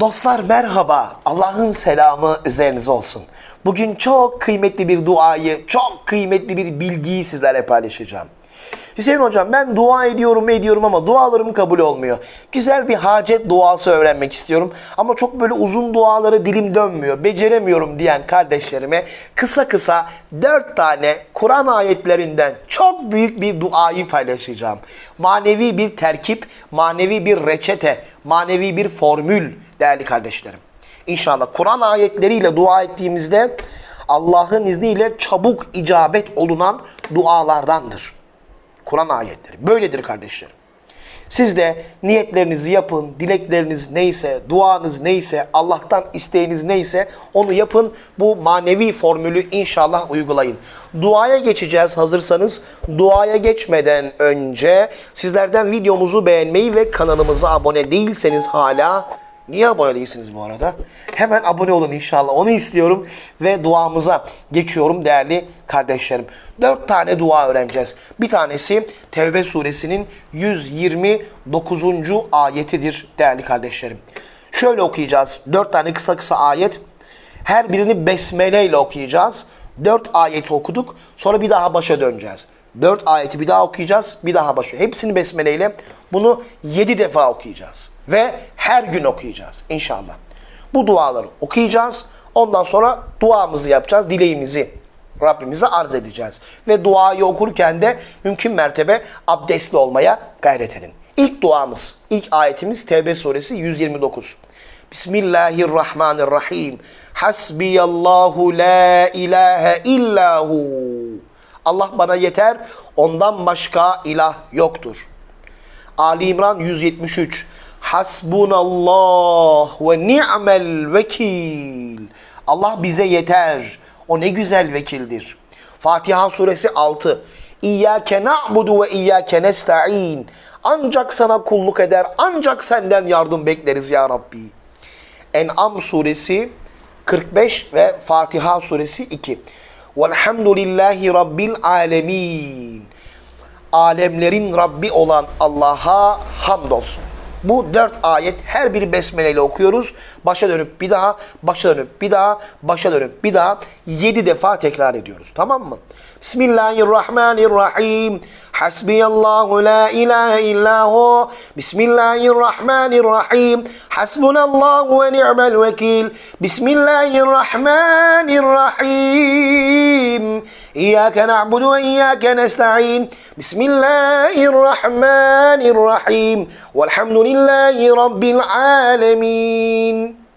Dostlar merhaba. Allah'ın selamı üzerinize olsun. Bugün çok kıymetli bir duayı, çok kıymetli bir bilgiyi sizlerle paylaşacağım. Hüseyin hocam ben dua ediyorum ediyorum ama dualarım kabul olmuyor. Güzel bir hacet duası öğrenmek istiyorum ama çok böyle uzun duaları dilim dönmüyor, beceremiyorum diyen kardeşlerime kısa kısa dört tane Kur'an ayetlerinden çok büyük bir duayı paylaşacağım. Manevi bir terkip, manevi bir reçete, manevi bir formül değerli kardeşlerim. İnşallah Kur'an ayetleriyle dua ettiğimizde Allah'ın izniyle çabuk icabet olunan dualardandır. Kur'an ayetleri. Böyledir kardeşlerim. Siz de niyetlerinizi yapın, dilekleriniz neyse, duanız neyse, Allah'tan isteğiniz neyse onu yapın. Bu manevi formülü inşallah uygulayın. Duaya geçeceğiz hazırsanız. Duaya geçmeden önce sizlerden videomuzu beğenmeyi ve kanalımıza abone değilseniz hala Niye abone değilsiniz bu arada? Hemen abone olun inşallah. Onu istiyorum ve duamıza geçiyorum değerli kardeşlerim. Dört tane dua öğreneceğiz. Bir tanesi Tevbe suresinin 129. ayetidir değerli kardeşlerim. Şöyle okuyacağız. Dört tane kısa kısa ayet. Her birini besmele ile okuyacağız. Dört ayeti okuduk. Sonra bir daha başa döneceğiz. Dört ayeti bir daha okuyacağız. Bir daha başa. Hepsini besmele ile. Bunu yedi defa okuyacağız. Ve her gün okuyacağız inşallah. Bu duaları okuyacağız. Ondan sonra duamızı yapacağız. Dileğimizi Rabbimize arz edeceğiz. Ve duayı okurken de mümkün mertebe abdestli olmaya gayret edin. İlk duamız, ilk ayetimiz Tevbe suresi 129. Bismillahirrahmanirrahim. Hasbiyallahu la ilahe illahu. Allah bana yeter, ondan başka ilah yoktur. Ali İmran 173. Hasbunallah ve ni'mel vekil. Allah bize yeter. O ne güzel vekildir. Fatiha suresi 6. İyyâke na'budu ve iyyâke nesta'in. Ancak sana kulluk eder, ancak senden yardım bekleriz ya Rabbi. En'am suresi 45 ve Fatiha suresi 2. Velhamdülillahi Rabbil alemin. Alemlerin Rabbi olan Allah'a hamdolsun. Bu dört ayet her biri besmeleyle okuyoruz. Başa dönüp bir daha, başa dönüp bir daha, başa dönüp bir daha yedi defa tekrar ediyoruz. Tamam mı? Bismillahirrahmanirrahim. Hasbiyallahu la ilahe illahu. Bismillahirrahmanirrahim. Hasbunallahu ve ni'mel vekil. Bismillahirrahmanirrahim. İyyâke na'budu ve iyyâke nesta'in. Bismillahirrahmanirrahim. Velhamdülillahi Rabbil alemin.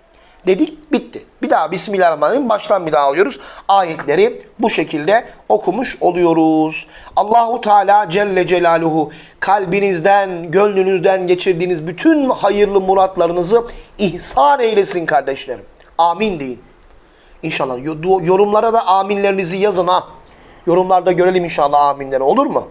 Dedik bitti. Bir daha Bismillahirrahmanirrahim baştan bir daha alıyoruz. Ayetleri bu şekilde okumuş oluyoruz. Allahu Teala Celle Celaluhu kalbinizden, gönlünüzden geçirdiğiniz bütün hayırlı muratlarınızı ihsan eylesin kardeşlerim. Amin deyin. İnşallah yorumlara da aminlerinizi yazın ha. Yorumlarda görelim inşallah aminleri olur mu?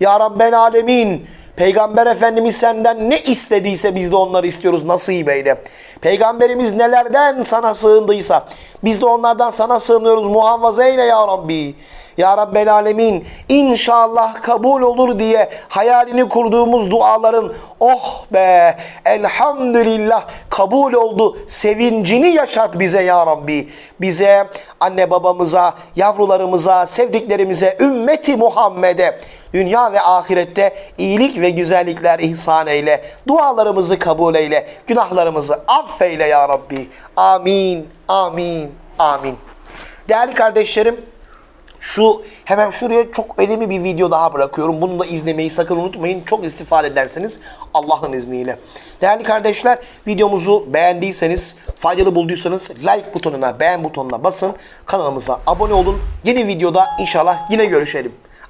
Ya Rabbel Alemin Peygamber Efendimiz senden ne istediyse biz de onları istiyoruz nasip eyle. Peygamberimiz nelerden sana sığındıysa biz de onlardan sana sığınıyoruz muhafaza eyle ya Rabbi. Ya Rabbel Alemin inşallah kabul olur diye hayalini kurduğumuz duaların oh be elhamdülillah kabul oldu sevincini yaşat bize ya Rabbi. Bize, anne babamıza, yavrularımıza, sevdiklerimize, ümmeti Muhammed'e dünya ve ahirette iyilik ve güzellikler ihsan eyle. Dualarımızı kabul eyle. Günahlarımızı affeyle ya Rabbi. Amin, amin, amin. Değerli kardeşlerim, şu hemen şuraya çok önemli bir video daha bırakıyorum. Bunu da izlemeyi sakın unutmayın. Çok istifade ederseniz Allah'ın izniyle. Değerli kardeşler videomuzu beğendiyseniz, faydalı bulduysanız like butonuna, beğen butonuna basın. Kanalımıza abone olun. Yeni videoda inşallah yine görüşelim.